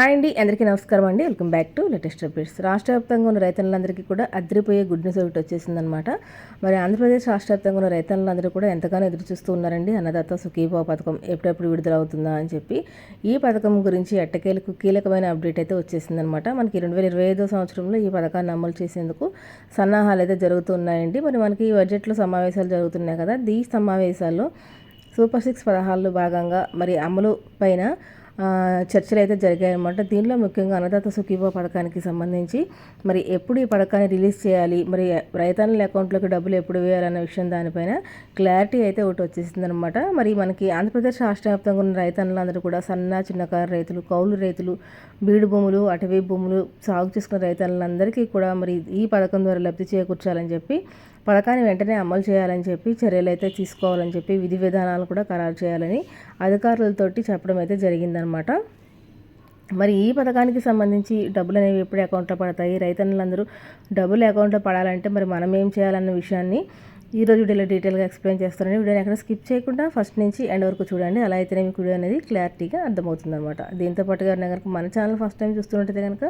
Hi అండి అందరికీ నమస్కారం అండి. Welcome back to latest updates రాష్ట్ర వ్యాప్తంగా ఉన్న రైతులందరికీ కూడా అదిరిపోయే గుడ్ న్యూస్ ఒకటి వచ్చేసిందనమాట మరి ఆంధ్రప్రదేశ్ రాష్ట్ర వ్యాప్తంగా ఉన్న రైతులందరూ కూడా ఎంతగానో ఎదురు చూస్తూ ఉన్నారండి. అన్నదాత సుఖీభావ పథకం ఎప్పుడెప్పుడు విడుదల అవుతుందా అని చెప్పి. ఈ పథకం గురించి ఎట్టకేలకు కీలకమైన అప్డేట్ అయితే వచ్చేసిందనమాట మనకి రెండు వేల ఇరవై ఐదో సంవత్సరంలో ఈ పథకాన్ని అమలు చేసేందుకు సన్నాహాలు అయితే జరుగుతున్నాయండి. మరి మనకి ఈ బడ్జెట్లో సమావేశాలు జరుగుతున్నాయి కదా. ఈ సమావేశాల్లో సూపర్ సిక్స్ పదహారులో భాగంగా మరి అమలు పైన చర్చలు అయితే జరిగాయన్నమాట. దీనిలో ముఖ్యంగా అన్నదాత సుఖీభో పథకానికి సంబంధించి మరి ఎప్పుడు ఈ పథకాన్ని రిలీజ్ చేయాలి? మరి రైతన్నుల అకౌంట్లోకి డబ్బులు ఎప్పుడు వేయాలన్న విషయం దానిపైన క్లారిటీ అయితే ఒకటి వచ్చేసిందనమాట మరి మనకి ఆంధ్రప్రదేశ్ రాష్ట్ర వ్యాప్తంగా ఉన్న రైతన్నులందరూ కూడా సన్న చిన్నకారు రైతులు కౌలు రైతులు బీడు భూములు అటవీ భూములు సాగు చేసుకున్న రైతన్నులందరికీ కూడా మరి ఈ పథకం ద్వారా లబ్ధి చేకూర్చాలని చెప్పి పథకాన్ని వెంటనే అమలు చేయాలని చెప్పి చర్యలు అయితే తీసుకోవాలని చెప్పి విధి విధానాలు కూడా ఖరారు చేయాలని అధికారులతోటి చెప్పడం అయితే జరిగిందనమాట. మరి ఈ పథకానికి సంబంధించి డబ్బులు అనేవి ఎప్పుడు అకౌంట్లో పడతాయి? రైతన్నలందరూ డబ్బులు అకౌంట్లో పడాలంటే మరి మనం ఏం చేయాలన్న విషయాన్ని ఈ రోజు వీడియోలో డీటెయిల్గా ఎక్స్ప్లెయిన్ చేస్తారని వీడియోని ఎక్కడ స్కిప్ చేయకుండా ఫస్ట్ నుంచి ఎండ్ వరకు చూడండి. అలా అయితేనే మీకు వీడియో అనేది క్లారిటీగా అర్థమవుతుంది అనమాట దీంతో పాటుగా కనుక మన ఛానల్ ఫస్ట్ టైం చూస్తున్నట్టయితే కనుక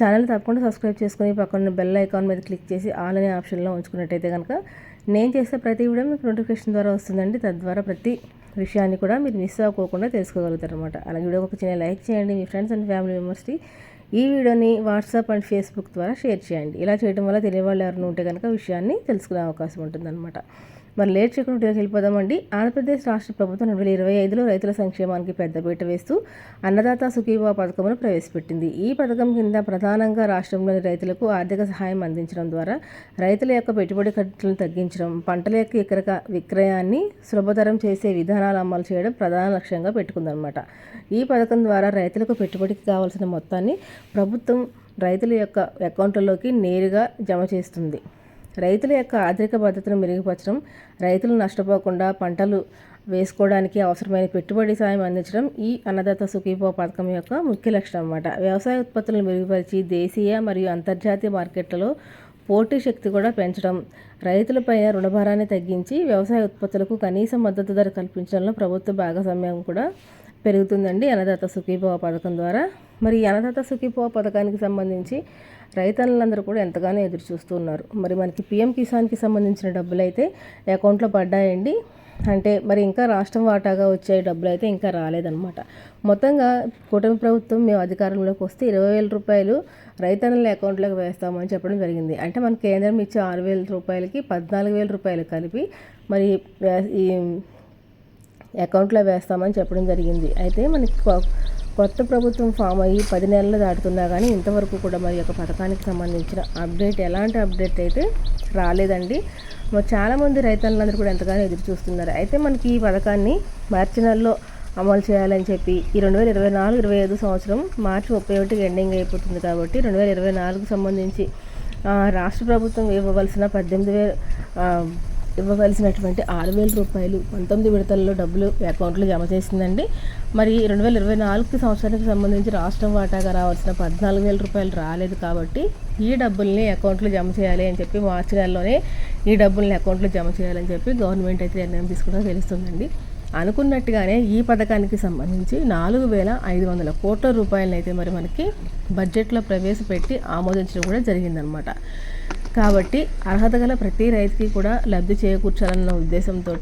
ఛానల్ తప్పకుండా సబ్స్క్రైబ్ చేసుకుని పక్కన బెల్ ఐకాన్ మీద క్లిక్ చేసి ఆల్ అనే ఆప్షన్లో ఉంచుకున్నట్టయితే కనుక నేను చేసే ప్రతి వీడియో మీకు నోటిఫికేషన్ ద్వారా వస్తుందండి. తద్వారా ప్రతి విషయాన్ని కూడా మీరు మిస్ అవ్వకోకుండా తెలుసుకోగలుగుతారు అనమాట అలాగే వీడియో ఒక చిన్న లైక్ చేయండి. మీ ఫ్రెండ్స్ అండ్ ఫ్యామిలీ మెంబర్స్కి ఈ వీడియోని వాట్సాప్ అండ్ ఫేస్బుక్ ద్వారా షేర్ చేయండి. ఇలా చేయడం వల్ల తెలియవాళ్ళు ఎవరైనా ఉంటే కనుక విషయాన్ని తెలుసుకునే అవకాశం ఉంటుందన్నమాట. మరి లేట్ చేయకుండా వీడియోకి వెళ్ళిపోదామండి. ఆంధ్రప్రదేశ్ రాష్ట్ర ప్రభుత్వం రెండు వేల ఇరవై ఐదులో రైతుల సంక్షేమానికి పెద్దపీట వేస్తూ అన్నదాత సుఖీభా పథకమును ప్రవేశపెట్టింది. ఈ పథకం కింద ప్రధానంగా రాష్ట్రంలోని రైతులకు ఆర్థిక సహాయం అందించడం ద్వారా రైతుల యొక్క పెట్టుబడి ఖర్చులను తగ్గించడం పంటల యొక్క ఇకరక విక్రయాన్ని సులభతరం చేసే విధానాలు అమలు చేయడం ప్రధాన లక్ష్యంగా పెట్టుకుందనమాట ఈ పథకం ద్వారా రైతులకు పెట్టుబడికి కావాల్సిన మొత్తాన్ని ప్రభుత్వం రైతుల యొక్క అకౌంట్లలోకి నేరుగా జమ చేస్తుంది. రైతుల యొక్క ఆర్థిక భద్రతను మెరుగుపరచడం రైతులు నష్టపోకుండా పంటలు వేసుకోవడానికి అవసరమైన పెట్టుబడి సాయం అందించడం ఈ అన్నదాత సుఖీభో పథకం యొక్క ముఖ్య లక్ష్యం అన్నమాట. వ్యవసాయ ఉత్పత్తులను మెరుగుపరిచి దేశీయ మరియు అంతర్జాతీయ మార్కెట్లలో పోటీ శక్తి కూడా పెంచడం రైతులపైన రుణభారాన్ని తగ్గించి వ్యవసాయ ఉత్పత్తులకు కనీస మద్దతు ధర కల్పించడంలో ప్రభుత్వ భాగస్వామ్యం కూడా పెరుగుతుందండి అన్నదాత సుఖీభవ పథకం ద్వారా. మరి ఈ అన్నదాత సుఖీభవ పథకానికి సంబంధించి రైతన్నులందరూ కూడా ఎంతగానో ఎదురు చూస్తున్నారు మరి మనకి పిఎం కిసాన్కి సంబంధించిన డబ్బులు అయితే అకౌంట్లో పడ్డాయండి. అంటే మరి ఇంకా రాష్ట్రం వాటాగా వచ్చే డబ్బులు అయితే ఇంకా రాలేదన్నమాట. మొత్తంగా కూటమి ప్రభుత్వం మేము అధికారంలోకి వస్తే ఇరవై వేల రూపాయలు రైతన్నుల అకౌంట్లోకి వేస్తామని చెప్పడం జరిగింది. అంటే మన కేంద్రం ఇచ్చే ఆరు వేల రూపాయలకి పద్నాలుగు వేల రూపాయలు కలిపి మరి ఈ అకౌంట్లో వేస్తామని చెప్పడం జరిగింది. అయితే మనకి కొత్త ప్రభుత్వం ఫామ్ అయ్యి పది నెలలు దాటుతున్నా కానీ ఇంతవరకు కూడా మరి యొక్క పథకానికి సంబంధించిన అప్డేట్ ఎలాంటి అప్డేట్ అయితే రాలేదండి. మరి చాలామంది రైతులందరూ కూడా ఎంతగానో ఎదురు చూస్తున్నారు. అయితే మనకి ఈ పథకాన్ని మార్చి నెలలో అమలు చేయాలని చెప్పి ఈ రెండు వేల ఇరవై నాలుగు ఇరవై ఐదు సంవత్సరం మార్చి ముప్పై ఒకటికి ఎండింగ్ అయిపోతుంది కాబట్టి రెండు వేల ఇరవై నాలుగుకు సంబంధించి రాష్ట్ర ప్రభుత్వం ఇవ్వవలసిన పద్దెనిమిది వేల ఇవ్వవలసినటువంటి ఆరు వేల రూపాయలు పంతొమ్మిది విడతల్లో డబ్బులు అకౌంట్లో జమ చేసిందండి. మరి రెండు వేల ఇరవై నాలుగు సంవత్సరానికి సంబంధించి రాష్ట్రం వాటాగా రావాల్సిన పద్నాలుగు వేల రూపాయలు రాలేదు కాబట్టి ఈ డబ్బుల్ని అకౌంట్లో జమ చేయాలి అని చెప్పి మార్చి నెలలోనే ఈ డబ్బుల్ని అకౌంట్లో జమ చేయాలని చెప్పి గవర్నమెంట్ అయితే నిర్ణయం తీసుకుంటా తెలుస్తుందండి. అనుకున్నట్టుగానే ఈ పథకానికి సంబంధించి నాలుగు వేల ఐదు వందల కోట్ల రూపాయలను అయితే మరి మనకి బడ్జెట్లో ప్రవేశపెట్టి ఆమోదించడం కూడా జరిగిందనమాట. కాబట్టి అర్హత గల ప్రతి రైతుకి కూడా లబ్ధి చేకూర్చాలన్న ఉద్దేశంతో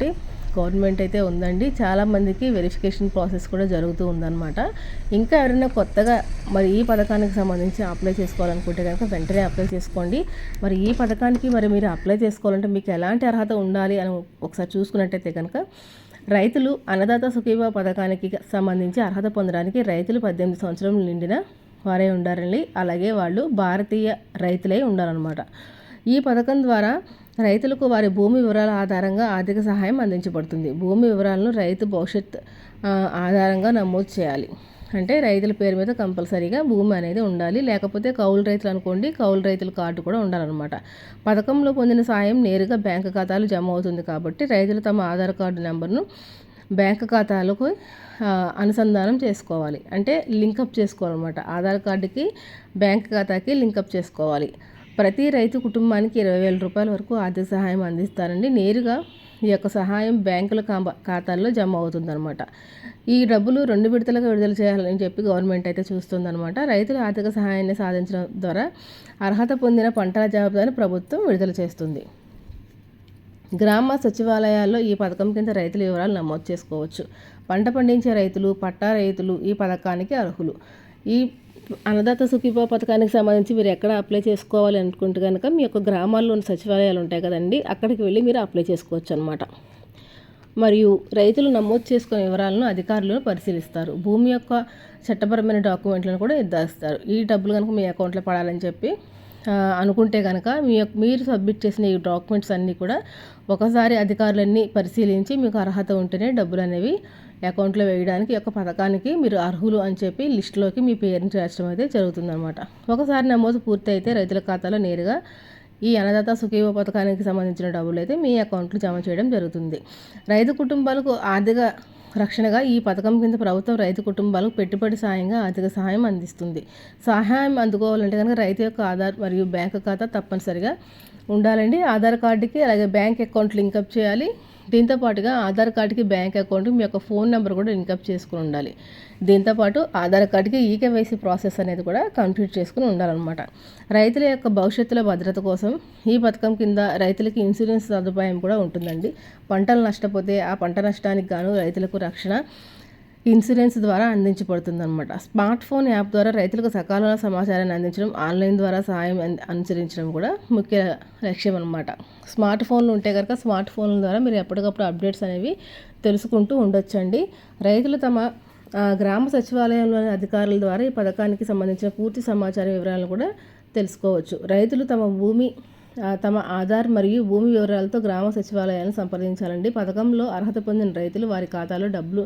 గవర్నమెంట్ అయితే ఉందండి. చాలామందికి వెరిఫికేషన్ ప్రాసెస్ కూడా జరుగుతూ ఉందన్నమాట. ఇంకా ఎవరైనా కొత్తగా మరి ఈ పథకానికి సంబంధించి అప్లై చేసుకోవాలనుకుంటే కనుక వెంటనే అప్లై చేసుకోండి. మరి ఈ పథకానికి మరి మీరు అప్లై చేసుకోవాలంటే మీకు ఎలాంటి అర్హత ఉండాలి అని ఒకసారి చూసుకున్నట్టయితే కనుక రైతులు అన్నదాత సుఖీభా పథకానికి సంబంధించి అర్హత పొందడానికి రైతులు పద్దెనిమిది సంవత్సరం నిండిన వారే ఉండాలండి అలాగే వాళ్ళు భారతీయ రైతులై ఉండాలన్నమాట. ఈ పథకం ద్వారా రైతులకు వారి భూమి వివరాల ఆధారంగా ఆర్థిక సహాయం అందించబడుతుంది. భూమి వివరాలను రైతు భవిష్యత్ ఆధారంగా నమోదు చేయాలి. అంటే రైతుల పేరు మీద కంపల్సరీగా భూమి అనేది ఉండాలి. లేకపోతే కౌలు రైతులు అనుకోండి కౌలు రైతుల కార్డు కూడా ఉండాలన్నమాట. పథకంలో పొందిన సాయం నేరుగా బ్యాంకు ఖాతాలు జమ అవుతుంది కాబట్టి రైతులు తమ ఆధార్ కార్డు నెంబర్ను బ్యాంక్ ఖాతాలకు అనుసంధానం చేసుకోవాలి. అంటే లింకప్ చేసుకోవాలన్నమాట. ఆధార్ కార్డుకి బ్యాంక్ ఖాతాకి లింకప్ చేసుకోవాలి. ప్రతి రైతు కుటుంబానికి ఇరవై వేల రూపాయల వరకు ఆర్థిక సహాయం అందిస్తారండి. నేరుగా ఈ యొక్క సహాయం బ్యాంకుల ఖాతాల్లో జమ అవుతుందన్నమాట. ఈ డబ్బులు రెండు విడతలుగా విడుదల చేయాలని చెప్పి గవర్నమెంట్ అయితే చూస్తుందన్నమాట. రైతుల ఆర్థిక సహాయాన్ని సాధించడం ద్వారా అర్హత పొందిన పంటల జాబితాను ప్రభుత్వం విడుదల చేస్తుంది. గ్రామ సచివాలయాల్లో ఈ పథకం కింద రైతుల వివరాలు నమోదు చేసుకోవచ్చు. పంట పండించే రైతులు పట్టా రైతులు ఈ పథకానికి అర్హులు. ఈ అన్నదాత సుఖీభావ పథకానికి సంబంధించి మీరు ఎక్కడ అప్లై చేసుకోవాలి అనుకుంటే కనుక మీ యొక్క గ్రామాల్లో ఉన్న సచివాలయాలు ఉంటాయి కదండి అక్కడికి వెళ్ళి మీరు అప్లై చేసుకోవచ్చు అనమాట మరియు రైతులు నమోదు చేసుకునే వివరాలను అధికారులు పరిశీలిస్తారు. భూమి యొక్క చట్టపరమైన డాక్యుమెంట్లను కూడా ఇద్దరిస్తారు ఈ డబ్బులు కనుక మీ అకౌంట్లో పడాలని చెప్పి అనుకుంటే కనుక మీ మీరు సబ్మిట్ చేసిన ఈ డాక్యుమెంట్స్ అన్నీ కూడా ఒకసారి అధికారులన్నీ పరిశీలించి మీకు అర్హత ఉంటేనే డబ్బులు అనేవి అకౌంట్లో వేయడానికి యొక్క పథకానికి మీరు అర్హులు అని చెప్పి లిస్టులోకి మీ పేరుని చేర్చడం అయితే జరుగుతుందన్నమాట. ఒకసారి నమోదు పూర్తి అయితే రైతుల ఖాతాలో నేరుగా ఈ అన్నదాత సుఖీవ పథకానికి సంబంధించిన డబ్బులు అయితే మీ అకౌంట్లో జమ చేయడం జరుగుతుంది. రైతు కుటుంబాలకు ఆర్థిక రక్షణగా ఈ పథకం కింద ప్రభుత్వం రైతు కుటుంబాలకు పెట్టుబడి సాయంగా ఆర్థిక సహాయం అందిస్తుంది. సహాయం అందుకోవాలంటే కనుక రైతు యొక్క ఆధార్ మరియు బ్యాంకు ఖాతా తప్పనిసరిగా ఉండాలండి. ఆధార్ కార్డుకి అలాగే బ్యాంక్ అకౌంట్ లింకప్ చేయాలి. దీంతో పాటుగా ఆధార్ కార్డుకి బ్యాంక్ అకౌంట్ మీ యొక్క ఫోన్ నెంబర్ కూడా లింకప్ చేసుకుని ఉండాలి. దీంతోపాటు ఆధార్ కార్డుకి ఈకేవైసీ ప్రాసెస్ అనేది కూడా కంప్లీట్ చేసుకుని ఉండాలన్నమాట. రైతుల యొక్క భవిష్యత్తులో భద్రత కోసం ఈ పథకం కింద రైతులకి ఇన్సూరెన్స్ సదుపాయం కూడా ఉంటుందండి. పంటలు నష్టపోతే ఆ పంట నష్టానికి గాను రైతులకు రక్షణ ఇన్సూరెన్స్ ద్వారా అందించబడుతుందన్నమాట. స్మార్ట్ ఫోన్ యాప్ ద్వారా రైతులకు సకాలంలో సమాచారాన్ని అందించడం ఆన్లైన్ ద్వారా సహాయం అనుసరించడం కూడా ముఖ్య లక్ష్యం అనమాట స్మార్ట్ ఫోన్లు ఉంటే కనుక స్మార్ట్ ఫోన్ల ద్వారా మీరు ఎప్పటికప్పుడు అప్డేట్స్ అనేవి తెలుసుకుంటూ ఉండొచ్చండి. రైతులు తమ గ్రామ సచివాలయంలోని అధికారుల ద్వారా ఈ పథకానికి సంబంధించిన పూర్తి సమాచార వివరాలను కూడా తెలుసుకోవచ్చు. రైతులు తమ భూమి తమ ఆధార్ మరియు భూమి వివరాలతో గ్రామ సచివాలయాలను సంప్రదించాలండి. పథకంలో అర్హత పొందిన రైతులు వారి ఖాతాలో డబ్బులు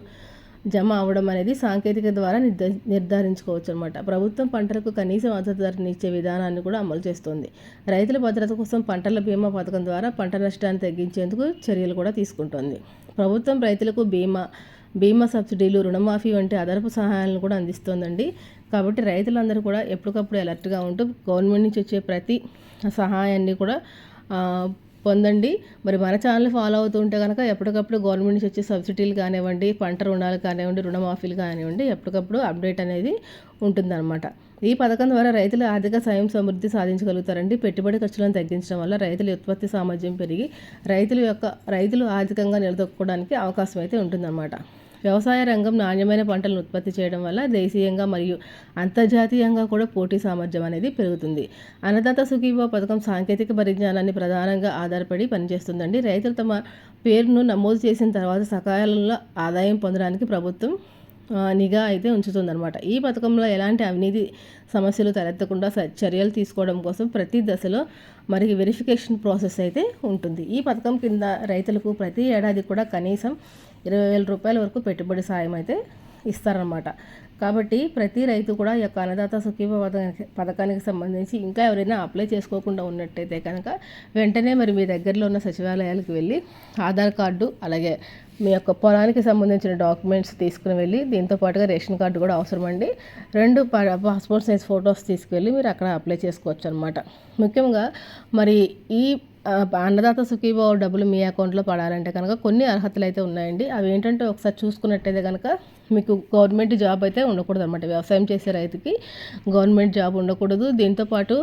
జమ అవడం అనేది సాంకేతిక ద్వారా నిర్ధ నిర్ధారించుకోవచ్చు అనమాట ప్రభుత్వం పంటలకు కనీస మద్దతు ధరని ఇచ్చే విధానాన్ని కూడా అమలు చేస్తుంది. రైతుల భద్రత కోసం పంటల బీమా పథకం ద్వారా పంట నష్టాన్ని తగ్గించేందుకు చర్యలు కూడా తీసుకుంటోంది. ప్రభుత్వం రైతులకు బీమా బీమా సబ్సిడీలు రుణమాఫీ వంటి అదనపు సహాయాలను కూడా అందిస్తోందండి. కాబట్టి రైతులందరూ కూడా ఎప్పటికప్పుడు అలర్ట్గా ఉంటూ గవర్నమెంట్ నుంచి వచ్చే ప్రతి సహాయాన్ని కూడా పొందండి మరి మన ఛానల్ ఫాలో అవుతుంటే కనుక ఎప్పటికప్పుడు గవర్నమెంట్ నుంచి వచ్చే సబ్సిడీలు కానివ్వండి పంట రుణాలు కానివ్వండి రుణమాఫీలు కానివ్వండి ఎప్పటికప్పుడు అప్డేట్ అనేది ఉంటుందన్నమాట. ఈ పథకం ద్వారా రైతులు ఆర్థిక స్వయం సమృద్ధి సాధించగలుగుతారండి. పెట్టుబడి ఖర్చులను తగ్గించడం వల్ల రైతుల ఉత్పత్తి సామర్థ్యం పెరిగి రైతుల యొక్క రైతులు ఆర్థికంగా నిలదొక్కుకోవడానికి అవకాశం అయితే ఉంటుందన్నమాట. వ్యవసాయ రంగం నాణ్యమైన పంటలను ఉత్పత్తి చేయడం వల్ల దేశీయంగా మరియు అంతర్జాతీయంగా కూడా పోటీ సామర్థ్యం అనేది పెరుగుతుంది. అన్నదాత సుఖీభా పథకం సాంకేతిక పరిజ్ఞానాన్ని ప్రధానంగా ఆధారపడి పనిచేస్తుందండి. రైతులు తమ పేరును నమోదు చేసిన తర్వాత సకాలంలో ఆదాయం పొందడానికి ప్రభుత్వం నిఘా అయితే ఉంచుతుందన్నమాట. ఈ పథకంలో ఎలాంటి అవినీతి సమస్యలు తలెత్తకుండా చర్యలు తీసుకోవడం కోసం ప్రతి దశలో మరి వెరిఫికేషన్ ప్రాసెస్ అయితే ఉంటుంది. ఈ పథకం కింద రైతులకు ప్రతి ఏడాది కూడా కనీసం ఇరవై వేల రూపాయల వరకు పెట్టుబడి సాయం అయితే ఇస్తారనమాట కాబట్టి ప్రతి రైతు కూడా ఈ యొక్క అన్నదాత సుఖీభ పథకానికి సంబంధించి ఇంకా ఎవరైనా అప్లై చేసుకోకుండా ఉన్నట్టయితే కనుక వెంటనే మరి మీ దగ్గరలో ఉన్న సచివాలయాలకు వెళ్ళి ఆధార్ కార్డు అలాగే మీ యొక్క పొలానికి సంబంధించిన డాక్యుమెంట్స్ తీసుకుని వెళ్ళి దీంతో పాటుగా రేషన్ కార్డు కూడా అవసరమండి. రెండు పాస్పోర్ట్ సైజ్ ఫొటోస్ తీసుకువెళ్ళి మీరు అక్కడ అప్లై చేసుకోవచ్చు అనమాట ముఖ్యంగా మరి ఈ అన్నదాత సుఖీభావ డబ్బులు మీ అకౌంట్లో పడాలంటే కనుక కొన్ని అర్హతలు అయితే ఉన్నాయండి. అవి ఏంటంటే ఒకసారి చూసుకున్నట్టయితే కనుక మీకు గవర్నమెంట్ జాబ్ అయితే ఉండకూడదు అనమాట వ్యవసాయం చేసే రైతుకి గవర్నమెంట్ జాబ్ ఉండకూడదు. దీంతోపాటు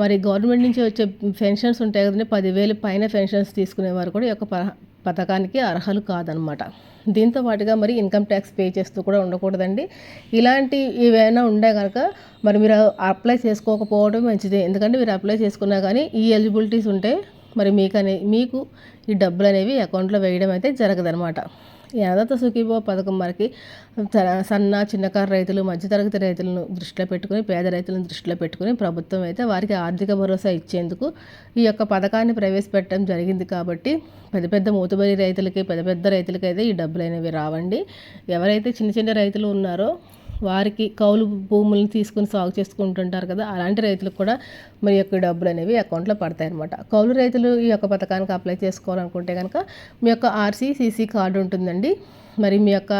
మరి గవర్నమెంట్ నుంచి వచ్చే పెన్షన్స్ ఉంటాయి కదండి పదివేలు పైన పెన్షన్స్ తీసుకునేవారు కూడా ఈ యొక్క పథకానికి అర్హలు కాదనమాట దీంతో పాటుగా మరి ఇన్కమ్ ట్యాక్స్ పే చేస్తూ కూడా ఉండకూడదండి. ఇలాంటి ఏవైనా ఉండే కనుక మరి మీరు అప్లై చేసుకోకపోవడం మంచిది. ఎందుకంటే మీరు అప్లై చేసుకున్నా కానీ ఈ ఎలిజిబిలిటీస్ ఉంటే మరి మీకు అనే మీకు ఈ డబ్బులు అనేవి అకౌంట్లో వేయడం అయితే జరగదనమాట ఈ అన్నదాత సుఖీభో పథకం మనకి సన్న చిన్నకారు రైతులు మధ్యతరగతి రైతులను దృష్టిలో పెట్టుకుని పేద రైతులను దృష్టిలో పెట్టుకుని ప్రభుత్వం అయితే వారికి ఆర్థిక భరోసా ఇచ్చేందుకు ఈ యొక్క పథకాన్ని ప్రవేశపెట్టడం జరిగింది కాబట్టి పెద్ద పెద్ద మూతుబరి రైతులకి పెద్ద పెద్ద రైతులకి అయితే ఈ డబ్బులు అనేవి రావండి. ఎవరైతే చిన్న చిన్న రైతులు ఉన్నారో వారికి కౌలు భూములను తీసుకుని సాగు చేసుకుంటుంటారు కదా అలాంటి రైతులకు కూడా మరి యొక్క డబ్బులు అనేవి అకౌంట్లో పడతాయి అనమాట కౌలు రైతులు ఈ యొక్క పథకానికి అప్లై చేసుకోవాలనుకుంటే కనుక మీ యొక్క ఆర్సీసీసీ కార్డు ఉంటుందండి. మరి మీ యొక్క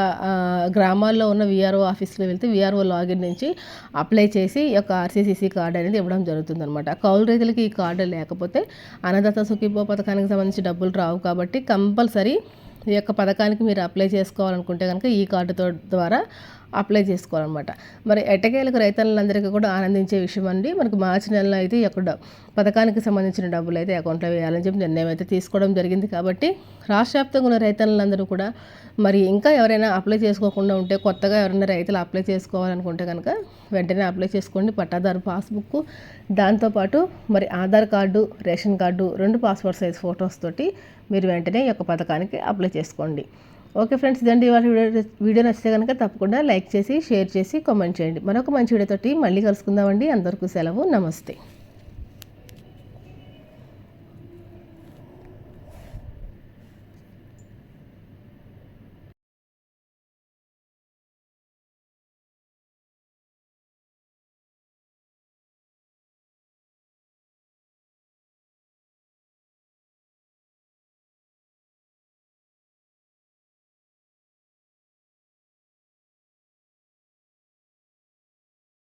గ్రామాల్లో ఉన్న విఆర్ఓ ఆఫీస్లో వెళ్తే విఆర్ఓ లాగిన్ నుంచి అప్లై చేసి ఈ యొక్క ఆర్సీసీసీ కార్డు అనేది ఇవ్వడం జరుగుతుంది అనమాట కౌలు రైతులకి ఈ కార్డు లేకపోతే అన్నదాత సుఖీపో పథకానికి సంబంధించి డబ్బులు రావు కాబట్టి కంపల్సరీ ఈ యొక్క పథకానికి మీరు అప్లై చేసుకోవాలనుకుంటే కనుక ఈ కార్డుతో ద్వారా అప్లై చేసుకోవాలన్నమాట. మరి ఎట్టకేలకు రైతులందరికీ కూడా ఆనందించే విషయం అండి. మనకు మార్చి నెలలో అయితే ఈ డ- పథకానికి సంబంధించిన డబ్బులు అయితే అకౌంట్లో వేయాలని చెప్పి నిర్ణయం అయితే తీసుకోవడం జరిగింది కాబట్టి రాష్ట్ర వ్యాప్తంగా ఉన్న రైతులందరూ కూడా మరి ఇంకా ఎవరైనా అప్లై చేసుకోకుండా ఉంటే కొత్తగా ఎవరైనా రైతులు అప్లై చేసుకోవాలనుకుంటే కనుక వెంటనే అప్లై చేసుకోండి. పట్టాదారు పాస్బుక్ దాంతోపాటు మరి ఆధార్ కార్డు రేషన్ కార్డు రెండు పాస్పోర్ట్ సైజ్ ఫొటోస్ తోటి మీరు వెంటనే ఈ యొక్క పథకానికి అప్లై చేసుకోండి. ఓకే ఫ్రెండ్స్ ఇదండి ఇవాళ వీడియో వీడియో నచ్చితే కనుక తప్పకుండా లైక్ చేసి షేర్ చేసి కామెంట్ చేయండి. మరొక మంచి వీడియోతోటి మళ్ళీ కలుసుకుందామండి. అందరికీ సెలవు. నమస్తే.